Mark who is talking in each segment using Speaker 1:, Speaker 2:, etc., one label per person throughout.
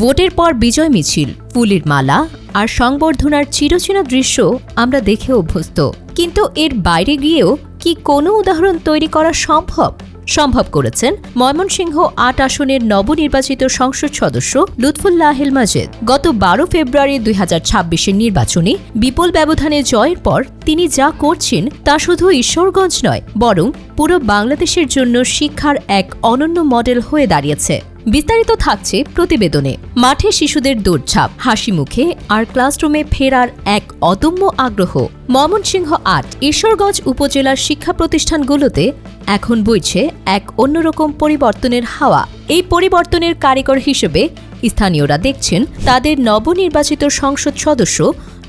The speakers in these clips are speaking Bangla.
Speaker 1: ভোটের পর বিজয় মিছিল, ফুলের মালা আর সংবর্ধনার চিরচেনা দৃশ্য আমরা দেখে অভ্যস্ত। কিন্তু এর বাইরে গিয়েও কি কোনো উদাহরণ তৈরি করা সম্ভব? সম্ভব করেছেন ময়মনসিংহ আট আসনের নবনির্বাচিত সংসদ সদস্য লুৎফুল্লাহিল মাজেদ গত বারো ফেব্রুয়ারি দুই হাজার ছাব্বিশের নির্বাচনে বিপুল ব্যবধানে জয়ের পর তিনি যা করছেন তা শুধু ঈশ্বরগঞ্জ নয়, বরং পুরো বাংলাদেশের জন্য শিক্ষার এক অনন্য মডেল হয়ে দাঁড়িয়েছে। বিস্তারিত থাকছে প্রতিবেদনে। মাঠে শিশুদের দৌড়ঝাঁপ, হাসি মুখে, আর ক্লাসরুমে ফেরার এক অদম্য আগ্রহ। ময়মনসিংহ আট, ঈশ্বরগঞ্জ উপজেলার শিক্ষা প্রতিষ্ঠানগুলোতে এখন বইছে এক অন্যরকম পরিবর্তনের হাওয়া। এই পরিবর্তনের কারিগর হিসেবে স্থানীয়রা দেখছেন তাদের নবনির্বাচিত সংসদ সদস্য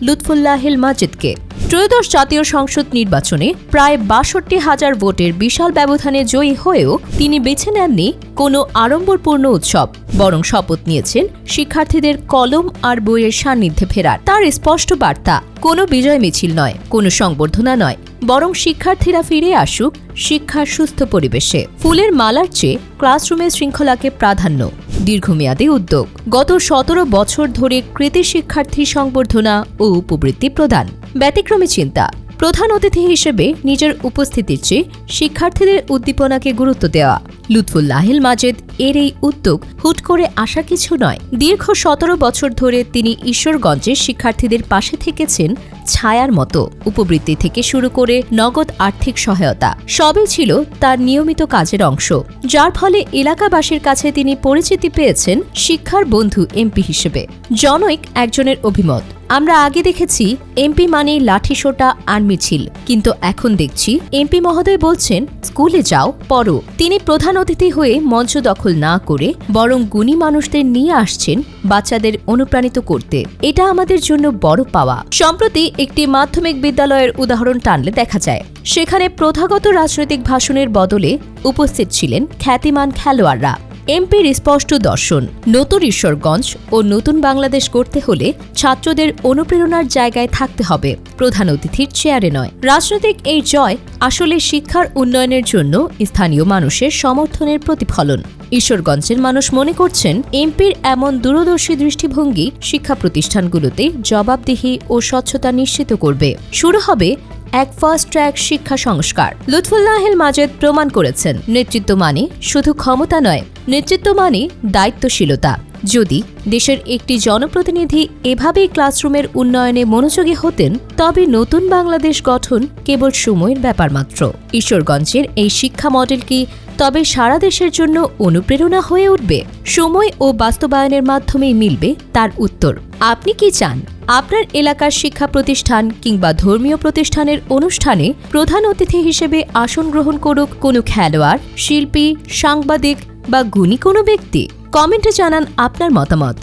Speaker 1: লুৎফুল্লাহিল মাজিদকে। ত্রয়োদশ জাতীয় সংসদ নির্বাচনে প্রায় বাষট্টি হাজার ভোটের বিশাল ব্যবধানে জয়ী হয়েও তিনি বেছে নেননি কোনো আড়ম্বরপূর্ণ উৎসব, বরং শপথ নিয়েছেন শিক্ষার্থীদের কলম আর বইয়ের সান্নিধ্যে ফেরার। তার স্পষ্ট বার্তা, কোনো বিজয় মিছিল নয়, কোনো সংবর্ধনা নয়। বরং শিক্ষার্থীরা ফিরে আসুক শিক্ষার সুস্থ পরিবেশে। ফুলের মালার চেয়ে ক্লাসরুমের শৃঙ্খলাকে প্রাধান্য, দীর্ঘমেয়াদী উদ্যোগ। গত সতেরো বছর ধরে কৃতি শিক্ষার্থী সংবর্ধনা ও উপবৃত্তি প্রদান। ব্যতিক্রমী চিন্তা, প্রধান অতিথি হিসেবে নিজের উপস্থিতির চেয়ে শিক্ষার্থীদের উদ্দীপনাকে গুরুত্ব দেওয়া। লুৎফুল্লাহিল মাজেদ এর এই উদ্যোগ হুট করে আসা কিছু নয়। দীর্ঘ সতেরো বছর ধরে তিনি ঈশ্বরগঞ্জের শিক্ষার্থীদের পাশে থেকেছেন ছায়ার মতো উপবৃত্তি থেকে শুরু করে নগদ আর্থিক সহায়তা সবই ছিল তার নিয়মিত কাজের অংশ। যার ফলে এলাকাবাসীর কাছে তিনি পরিচিতি পেয়েছেন শিক্ষার বন্ধু এমপি হিসেবে। জনৈক একজনের অভিমত। আমরা আগে দেখেছি এমপি মানে লাঠি সোটা আর মিছিল। কিন্তু এখন দেখছি এমপি মহোদয় বলছেন, স্কুলে যাও, পড়ো। তিনি প্রধান অতিথি হয়ে মঞ্চ দখল না করে বরং গুণী মানুষদের নিয়ে আসছেন বাচ্চাদের অনুপ্রাণিত করতে। এটা আমাদের জন্য বড় পাওয়া। সম্প্রতি একটি মাধ্যমিক বিদ্যালয়ের উদাহরণ টানলে দেখা যায়, সেখানে প্রথাগত রাজনৈতিক ভাষণের বদলে উপস্থিত ছিলেন খ্যাতিমান খেলোয়াড়রা। এমপির স্পষ্ট দর্শন, নতুন ঈশ্বরগঞ্জ ও নতুন বাংলাদেশ গড়তে হলে ছাত্রদের অনুপ্রেরণার জায়গায় থাকতে হবে, প্রধান অতিথির চেয়ারে নয়। রাজনৈতিক এই জয় আসলে শিক্ষার উন্নয়নের জন্য স্থানীয় মানুষের সমর্থনের প্রতিফলন। ঈশ্বরগঞ্জের মানুষ মনে করছেন, এমপির এমন দূরদর্শী দৃষ্টিভঙ্গি শিক্ষা প্রতিষ্ঠানগুলোতে জবাবদিহি ও স্বচ্ছতা নিশ্চিত করবে। শুরু হবে এক ফার্স্ট ট্র্যাক শিক্ষা সংস্কার। লুৎফুল্লাহেল মাজেদ প্রমাণ করেছেন, নেতৃত্ব মানে শুধু ক্ষমতা নয় নেতৃত্ব মানে দায়িত্বশীলতা। যদি দেশের একটি জনপ্রতিনিধি এভাবেই ক্লাসরুমের উন্নয়নে মনোযোগী হতেন, তবে নতুন বাংলাদেশ গঠন কেবল সময়ের ব্যাপার মাত্র। ঈশ্বরগঞ্জের এই শিক্ষা মডেল কি তবে সারা দেশের জন্য অনুপ্রেরণা হয়ে উঠবে? সময় ও বাস্তবায়নের মাধ্যমেই মিলবে তার উত্তর। আপনি কি চান? আপনার এলাকার শিক্ষা প্রতিষ্ঠান কিংবা ধর্মীয় প্রতিষ্ঠানের অনুষ্ঠানে প্রধান অতিথি হিসেবে আসন গ্রহণ করুক কোনো খেলোয়াড়, শিল্পী, সাংবাদিক বা গুণী কোনো ব্যক্তি কমেন্টে জানান আপনার মতামত।